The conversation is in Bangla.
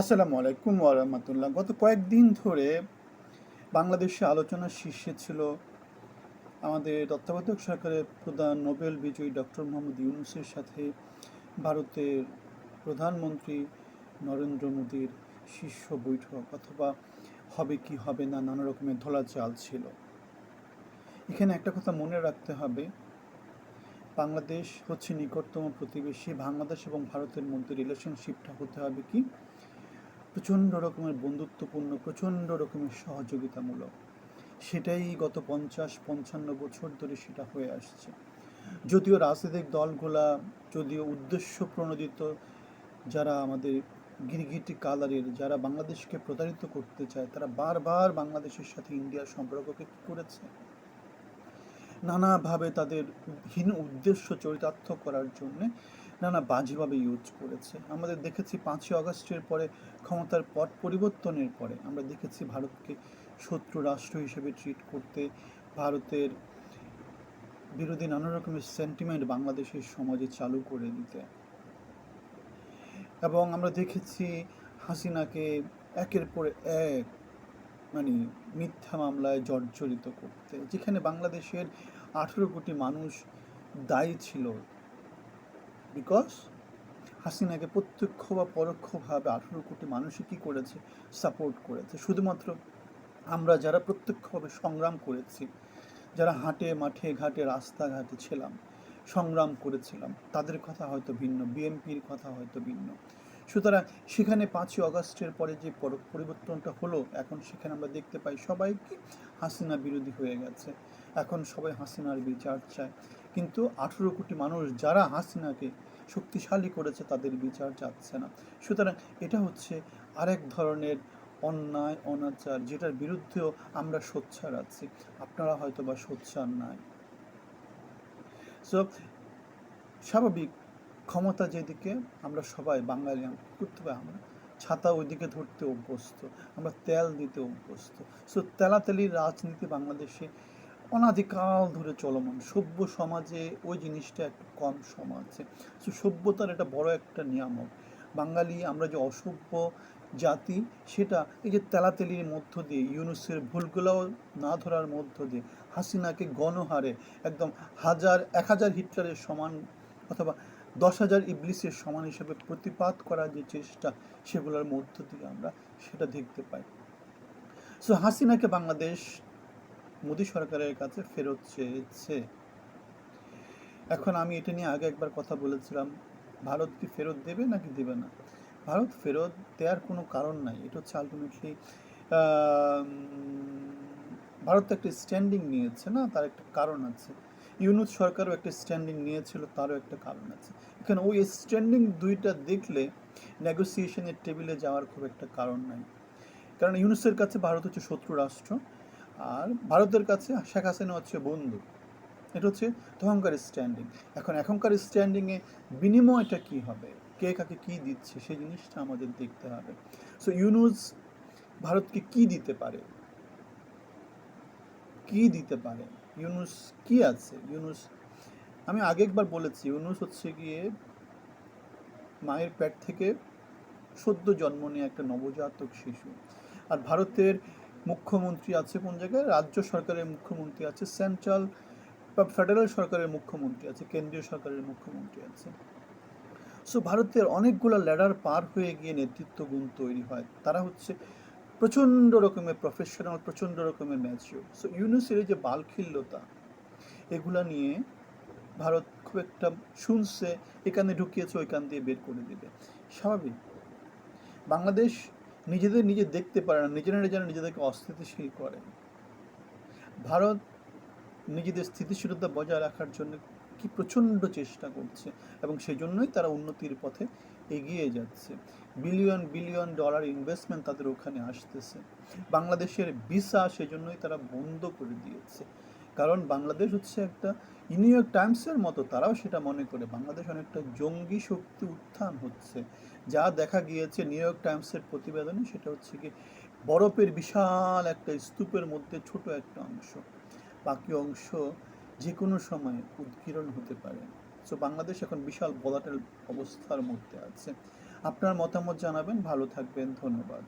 আসসালামু আলাইকুম ওরহমতুল্লাহ গত কয়েকদিন ধরে বাংলাদেশে আলোচনার শীর্ষে ছিল আমাদের তত্ত্বাবধায়ক সরকারের প্রধান নোবেল বিজয়ী ডক্টর মোহাম্মদ ইউনুসের সাথে ভারতের প্রধানমন্ত্রী নরেন্দ্র মোদীর শীর্ষ বৈঠক, অথবা হবে কি হবে না, নানা রকমের ধলা চাল ছিল। এখানে একটা কথা মনে রাখতে হবে, বাংলাদেশ হচ্ছে নিকটতম প্রতিবেশী, বাংলাদেশ এবং ভারতের মধ্যে রিলেশনশিপটা হতে হবে কি? প্রচণ্ড রকমের বন্ধুত্বপূর্ণ, প্রচণ্ড রকমের সহযোগিতামূলক। সেটাই গত পঞ্চাশ, পঞ্চান্ন বছর ধরে সেটা হয়ে আসছে। যদিও রাজনৈতিক দলগুলা, যদিও উদ্দেশ্য প্রণোদিত, যারা আমাদের গিরগিটি কালারের, যারা বাংলাদেশকে প্রতারিত করতে চায়, তারা বারবার বাংলাদেশের সাথে ইন্ডিয়ার সম্পর্ককে কী করেছে? নানাভাবে তাদের হীন উদ্দেশ্য চরিতার্থ করার জন্যে নানা বাজেভাবে ইউজ করেছে। আমাদের দেখেছি পাঁচই আগস্টের পরে ক্ষমতার পট পরিবর্তনের পরে আমরা দেখেছি ভারতকে শত্রু রাষ্ট্র হিসেবে ট্রিট করতে, ভারতের বিরোধী নানা রকমের সেন্টিমেন্ট বাংলাদেশের সমাজে চালু করে দিতে। এবং আমরা দেখেছি হাসিনাকে একের পর এক মানে মিথ্যা মামলায় জর্জরিত করতে। যেখানে বাংলাদেশের আঠেরো কোটি মানুষ দায়ী ছিল। বিকজ হাসিনাকে প্রত্যক্ষ বা পরোক্ষভাবে আঠেরো কোটি মানুষই কী করেছে? সাপোর্ট করেছে। শুধুমাত্র আমরা যারা প্রত্যক্ষভাবে সংগ্রাম করেছি, যারা হাটে, মাঠে, ঘাটে, রাস্তাঘাটে ছিলাম, সংগ্রাম করেছিলাম, তাদের কথা হয়তো ভিন্ন, বিএনপির কথা হয়তো ভিন্ন। সুতরাং সেখানে পাঁচই অগস্টের পরে যে পর- পরিবর্তনটা হলো, এখন সেখানে আমরা দেখতে পাই সবাই কি হাসিনা বিরোধী হয়ে গেছে। এখন সবাই হাসিনার বিচার চায়। কিন্তু আঠেরো কোটি মানুষ যারা হাসিনাকে শক্তিশালী করেছে, তাদের বিচার চাচ্ছে না। সুতরাং এটা হচ্ছে আরেক ধরনের অন্যায়, অনাচার, যেটার বিরুদ্ধেও আমরা সোচ্চার আছি। আপনারা হয়তো বা সোচ্চার নাই। সো স্বাভাবিক ক্ষমতা যেদিকে আমরা সবাই বাঙালি করতে পারি আমরা? ছাতা ওইদিকে ধরতে অভ্যস্ত, আমরা তেল দিতে অভ্যস্ত। সো তেলাতেলির রাজনীতি বাংলাদেশে অনাদিকাল ধরে চলমান। সভ্য সমাজে ওই জিনিসটা একটু কম সমাজে সো সভ্যতার এটা বড় একটা নিয়ামক। বাঙালি আমরা যে অসভ্য জাতি, সেটা এই যে তেলাতেলির মধ্য দিয়ে, ইউনুসের ভুলগুলাও না ধরার মধ্য দিয়ে, হাসিনাকে গণহারে একদম হাজার, এক হাজার হিটলারের সমান অথবা দশ হাজার ইবলিসের সমান হিসেবে প্রতিপাত করার যে চেষ্টা সেগুলোর মধ্য দিয়ে আমরা সেটা দেখতে পাই। সো হাসিনাকে বাংলাদেশ মোদী সরকারের কাছে ফেরত চেয়েছে। এখন আমি এটা নিয়ে আগে একবার কথা বলেছিলাম, ভারত কি ফেরত দেবে নাকি দেবে না? ভারত ফেরত দেওয়ার কোনো কারণ নাই। এটা হচ্ছে আলটিমেটলি ভারত একটা স্ট্যান্ডিং নিয়েছে না, তার একটা কারণ আছে। ইউনুস সরকারও একটা স্ট্যান্ডিং নিয়েছিল, তারও একটা কারণ আছে। এখানে ওই স্ট্যান্ডিং দুইটা দেখলে নেগোসিয়েশনের টেবিলে যাওয়ার খুব একটা কারণ নাই। কারণ ইউনুসের কাছে ভারত হচ্ছে শত্রু রাষ্ট্র, আর ভারতের কাছে শেখ হাসিনা হচ্ছে বন্ধু। এটা হচ্ছে তখনকার স্ট্যান্ডিং এখন এখনকার স্ট্যান্ডিংয়ে বিনিময়টা কি হবে? কে কাকে কি দিচ্ছে, সেই জিনিসটা আমাদের দেখতে হবে। সো ইউনুস ভারতকে কি দিতে পারে? কি দিতে পারে? ইউনুস কি আছে? ইউনুস, আমি আগে একবার বলেছি, ইউনুস হচ্ছে গিয়ে মায়ের পেট থেকে সদ্য জন্ম নিয়ে একটা নবজাতক শিশু। আর ভারতের মুখ্যমন্ত্রী আছে কোন জায়গায়? রাজ্য সরকারের মুখ্যমন্ত্রী আছে, সেন্ট্রাল বা ফেডারেল সরকারের মুখ্যমন্ত্রী আছে, কেন্দ্রীয় সরকারের মুখ্যমন্ত্রী আছে। সো ভারতের অনেকগুলো ল্যাডার পার হয়ে গিয়ে নেতৃত্ব গুণ তৈরি হয়। তারা হচ্ছে প্রচণ্ড রকমের প্রফেশনাল প্রচণ্ড রকমের ম্যাচিওর সো ইউনিভার্সিটির যে বালখিল্যতা, এগুলা নিয়ে ভারত খুব একটা শুনছে, এখানে ঢুকিয়েছে, ওইখান দিয়ে বের করে দিবে। স্বাভাবিক। বাংলাদেশ নিজেদের নিজে দেখতে পারে না, নিজেরা নিজেরা নিজেদেরকে অস্থিতিশীল করে। ভারত নিজেদের স্থিতিশীলতা বজায় রাখার জন্য কি প্রচণ্ড চেষ্টা করছে, এবং সেই জন্যই তারা উন্নতির পথে এগিয়ে যাচ্ছে। বিলিয়ন বিলিয়ন ডলার ইনভেস্টমেন্ট তাদের ওখানে আসতেছে। বাংলাদেশের ভিসা সেজন্যই তারা বন্ধ করে দিয়েছে। কারণ বাংলাদেশ হচ্ছে একটা নিউ ইয়র্ক টাইমসের মতো, তারাও সেটা মনে করে। বাংলাদেশ অনেকটা জঙ্গি শক্তি উত্থান হচ্ছে। যা দেখা গিয়েছে নিউ ইয়র্ক টাইমসের প্রতিবেদনে, সেটা হচ্ছে কি, বরফের বিশাল একটা স্তূপের মধ্যে ছোট একটা অংশ। বাকি অংশ যে কোনো সময় উদ্গীরণ হতে পারে। সো বাংলাদেশ এখন বিশাল বলাটেল অবস্থার মধ্যে আছে। আপনার মতামত জানাবেন ভালো থাকবেন ধন্যবাদ।